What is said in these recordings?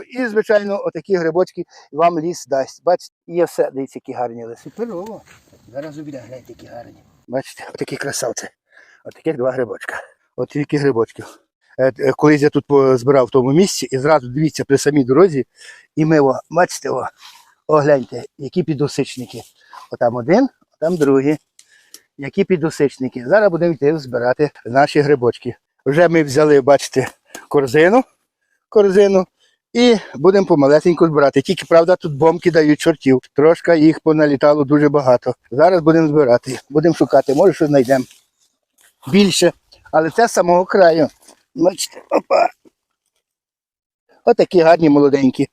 І, звичайно, отакі грибочки вам ліс дасть. Бачите, є все, дивіться, які гарні лиси. Суперово. Зараз обіде, гляньте, які гарні. Бачите, отакі красавці. Отаких два грибочка. От тільки грибочків. Е, е, Колись я тут збирав в тому місці і зразу дивіться при самій дорозі. І ми, о, бачите, о, о, гляньте, які підосичники. Отам один, там другий. Які підосичники. Зараз будемо йти збирати наші грибочки. Вже ми взяли, бачите, корзину, корзину і будемо помалесеньку збирати. Тільки, правда, тут бомки дають чортів. Трошки їх поналітало дуже багато. Зараз будемо збирати. Будемо шукати, може, що знайдемо більше. Але це з самого краю. Бачите, опа. Отакі гарні молоденькі.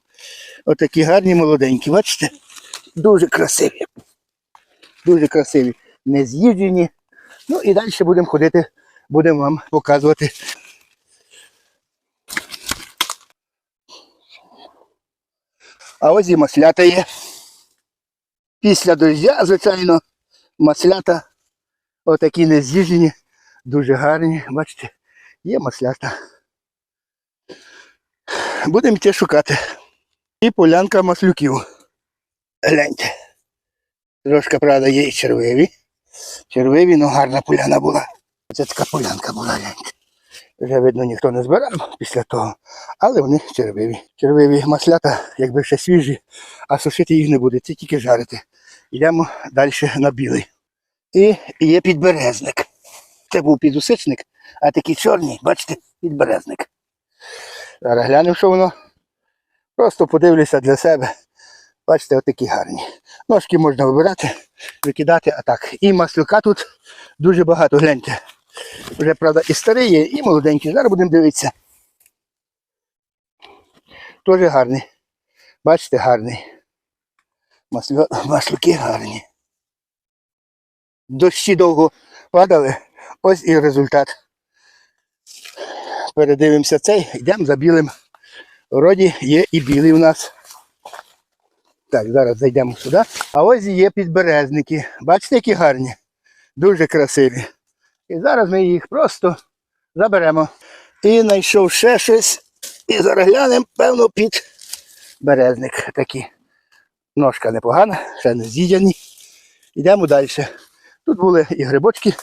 Отакі гарні молоденькі, бачите? Дуже красиві. Дуже красиві. Не з'їджені. Ну і далі будемо ходити, будемо вам показувати. А ось і маслята є. Після дождя, звичайно, маслята отакі не з'їжджені, дуже гарні. Бачите, є маслята. Будемо йти шукати. І полянка маслюків. Гляньте. Трошки, правда, є і червиві. Червиві, ну гарна поляна була. Це така полянка була, гляньте. Вже видно, ніхто не збирав після того, але вони червиві. Червиві маслята, якби ще свіжі, а сушити їх не буде, це тільки жарити. Йдемо далі на білий. І є підберезник. Це був підусичник, а такий чорний, бачите, підберезник. Зараз глянемо, що воно. Просто подивлюся для себе. Бачите, отакі гарні. Ножки можна вибирати, викидати, а так. І маслюка тут дуже багато, гляньте. Вже, правда, і старий є, і молоденький. Зараз будемо дивитися. Теж гарний. Бачите, гарний. Маслю... Маслюки гарні. Дощі довго падали. Ось і результат. Передивимося цей, йдемо за білим. Вроді є і білий у нас. Так, зараз зайдемо сюди. А ось є підберезники. Бачите, які гарні? Дуже красиві. І зараз ми їх просто заберемо. І знайшов ще щось. І зараз глянемо, певно, під березник такий. Ножка непогана, ще не з'їдяні. Йдемо далі. Тут були і грибочки,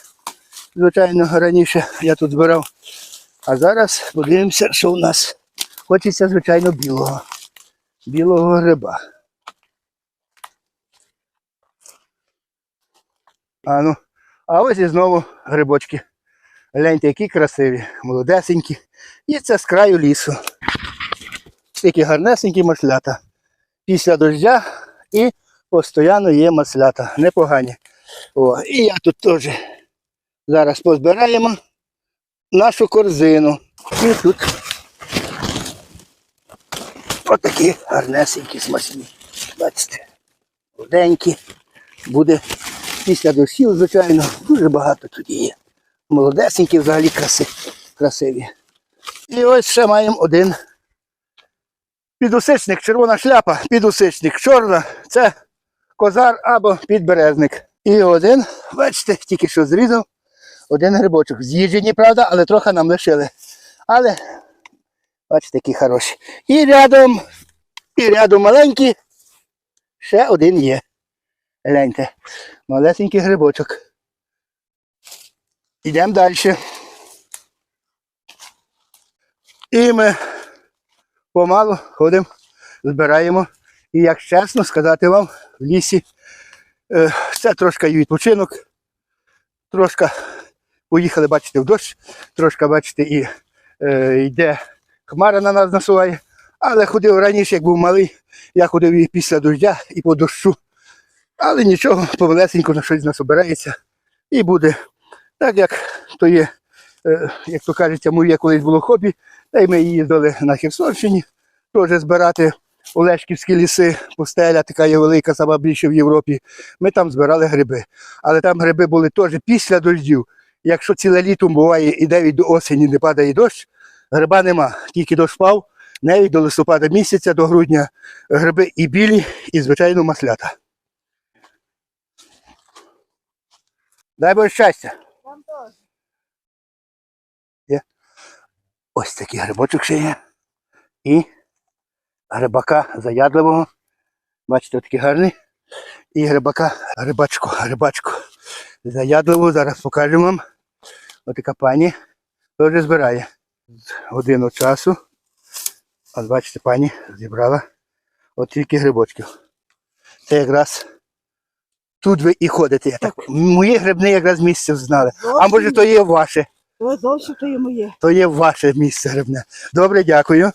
звичайно, раніше я тут збирав. А зараз подивимося, що у нас. Хочеться, звичайно, білого. Білого гриба. А ну, а ось і знову грибочки. Гляньте, які красиві, молодесенькі. І це з краю лісу. Такі гарнесенькі маслята. Після дождя і постійно є маслята. Непогані. О, і я тут теж зараз позбираємо нашу корзину. І тут отакі гарнесенькі смачні. Бачите, молоденькі. Буде після дощів, звичайно, дуже багато тут є. Молодесенькі взагалі краси, красиві. І ось ще маємо один підусичник, червона шляпа, підусичник, чорна, це козар або підберезник. І один, бачите, тільки що зрізав, один грибочок. З'їджені, правда, але трохи нам лишили. Але, бачите, які хороші. І рядом, і рядом маленькі, ще один є. Гляньте, малесенький грибочок. Йдемо далі. І ми помалу ходимо, збираємо. І як чесно сказати вам, в лісі це трошки і відпочинок. Трошки поїхали, бачите, в дощ, трошки, бачите, і йде хмара на нас насуває. Але ходив раніше, як був малий, я ходив і після дождя, і по дощу. Але нічого, повелесенько на щось нас обирається і буде. Так як то є, е, як то кажеться, моє колись було хобі, та й ми їздили на Херсонщині, теж збирати Олешківські ліси, пустеля, така є велика, сама більше в Європі. Ми там збирали гриби. Але там гриби були теж після дождів. Якщо ціле літо буває і навіть до осені не падає дощ, гриба нема. Тільки дощ впав, навіть до листопада місяця, до грудня гриби і білі, і, звичайно, маслята. Дай Боже щастя. Вам теж. Ось такий грибочок ще є. І грибака заядливого. Бачите, такий гарний. І грибака, грибачку, грибачку. Заядливу. Зараз покажемо вам. Ось така пані теж збирає. З Годину часу. От бачите, пані зібрала от тільки грибочків. Це якраз тут ви і ходите. Я так. Мої грибни якраз місце знали. А може то є ваше? Ось зовсім то є моє. То є ваше місце грибне. Добре, дякую.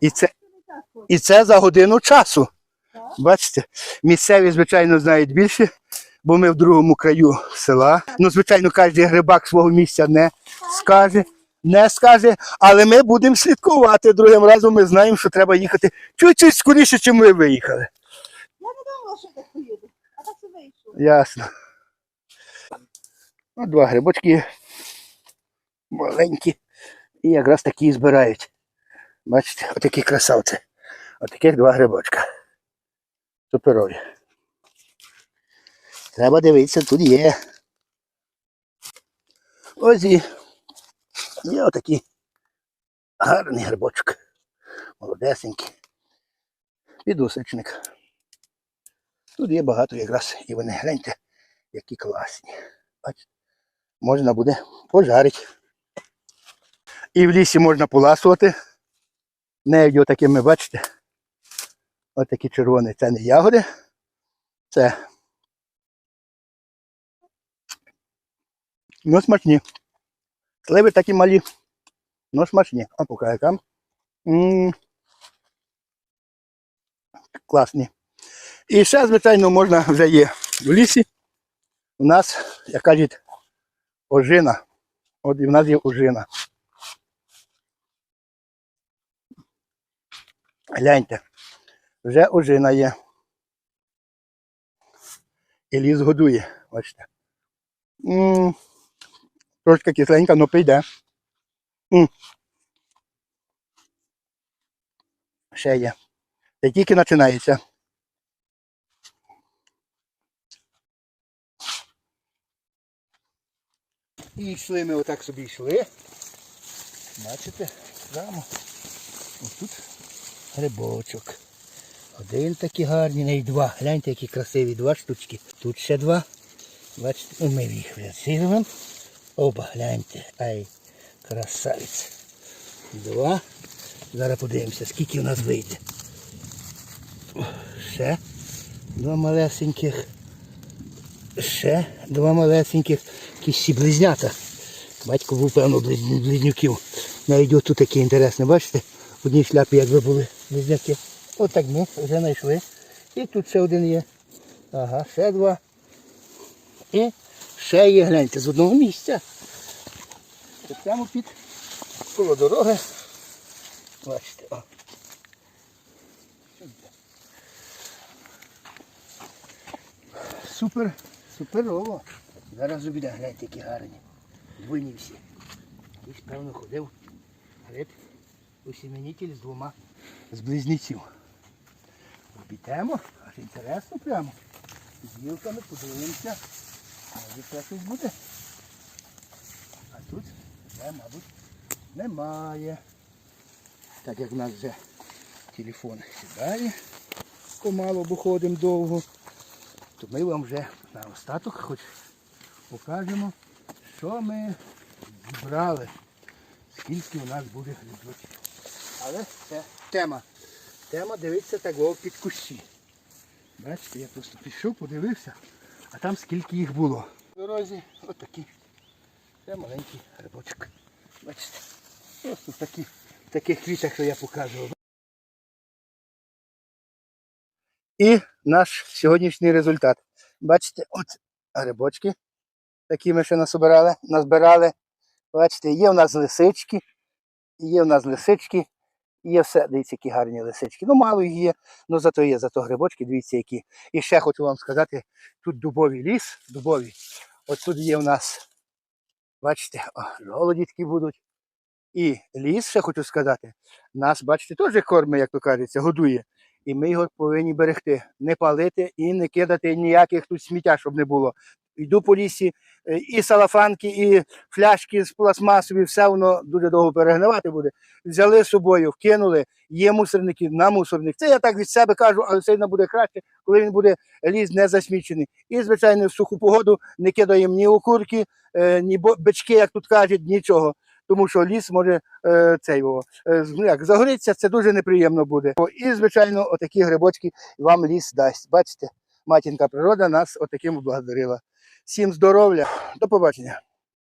І це, і це за годину часу. Бачите, місцеві, звичайно, знають більше, бо ми в другому краю села. Ну, звичайно, кожен грибак свого місця не скаже, не скаже, але ми будемо слідкувати. Другим разом ми знаємо, що треба їхати чуть-чуть скоріше, чим ми виїхали. Я не думала, що так поїду. А так і вийшло. Ясно. Ну, два грибочки маленькі. І якраз такі і збирають. Бачите, отакі красавці. Отаких два грибочка. Суперові. Треба дивитися, тут є. Ось і є отакий гарний грибочок. Молодесенький. Підусичник. Тут є багато якраз і вони гляньте, які класні. Бачите, можна буде пожарити. І в лісі можна поласувати. Не такими, бачите. Ось такі червоні. Це не ягоди. Це. Ну, смачні. Сливи такі малі. Ну, смачні. А покажу там. Класні. І ще, звичайно, можна вже є в лісі. У нас, як кажуть, ожина. От і в нас є ожина. Гляньте, вже ожина є. І ліс годує, бачите. Трошки кисленька, але прийде. м Ще є. Це тільки починається. І йшли ми отак собі йшли. Бачите, прямо. Ось тут грибочок. Один такий гарний, не й два. Гляньте, які красиві два штучки. Тут ще два. Бачите, ну, ми їх висилимо. Оба, гляньте. Ай, красавець. Два. Зараз подивимося, скільки у нас вийде. Ще два малесеньких. Ще два малесеньких кісті близнята. Батько був, певно, близнюків. Навіть тут таке інтересне, бачите? В одній шляпі якби були близняки. Отак ми вже знайшли. І тут ще один є. Ага, ще два. І ще є, гляньте, з одного місця. Це прямо під коло дороги. Бачите, о. Супер, суперово. Зараз обіда, гляньте, які гарні. Двойні всі. Якийсь, певно, ходив. Гриб усіменітель з двома з близнеців. Обійдемо, аж інтересно прямо. З гілками подивимося. Щось буде. А тут вже, мабуть, немає. Так як в нас вже телефон сідає, помало, бо ходимо довго, то ми вам вже на остаток хоч покажемо, що ми зібрали, скільки у нас буде грибочків. Але це тема. Тема дивиться такого під кущі. Бачите, я просто пішов, подивився, а там скільки їх було. В дорозі отакі. Це маленький грибочок. Бачите, просто такі, в таких квітах, що я показував. І наш сьогоднішній результат. Бачите, от грибочки, такі ми ще насобирали, назбирали. Бачите, є в нас лисички, є в нас лисички, є все, дивіться, які гарні лисички. Ну, мало їх є, але зато є, зато грибочки, дивіться, які. І ще хочу вам сказати, тут дубовий ліс, дубовий. От тут є в нас, бачите, жолоді такі будуть. І ліс, ще хочу сказати, нас, бачите, теж корми, як то кажеться, годує. І ми його повинні берегти, не палити і не кидати ніяких тут сміття, щоб не було. Йду по лісі, е, і салафанки, і фляшки з пластмасові, все воно дуже довго перегнивати буде. Взяли з собою, вкинули, є мусорники на мусорник. Це я так від себе кажу, але сильно буде краще, коли він буде ліс не засмічений. І, звичайно, в суху погоду не кидаємо ні окурки, е, ні бички, як тут кажуть, нічого. Тому що ліс може е, цей його, е, ну як, загорітися, це дуже неприємно буде. І, звичайно, отакі грибочки вам ліс дасть. Бачите, матінка природа нас отаким облагодарила. Всім здоров'я, до побачення.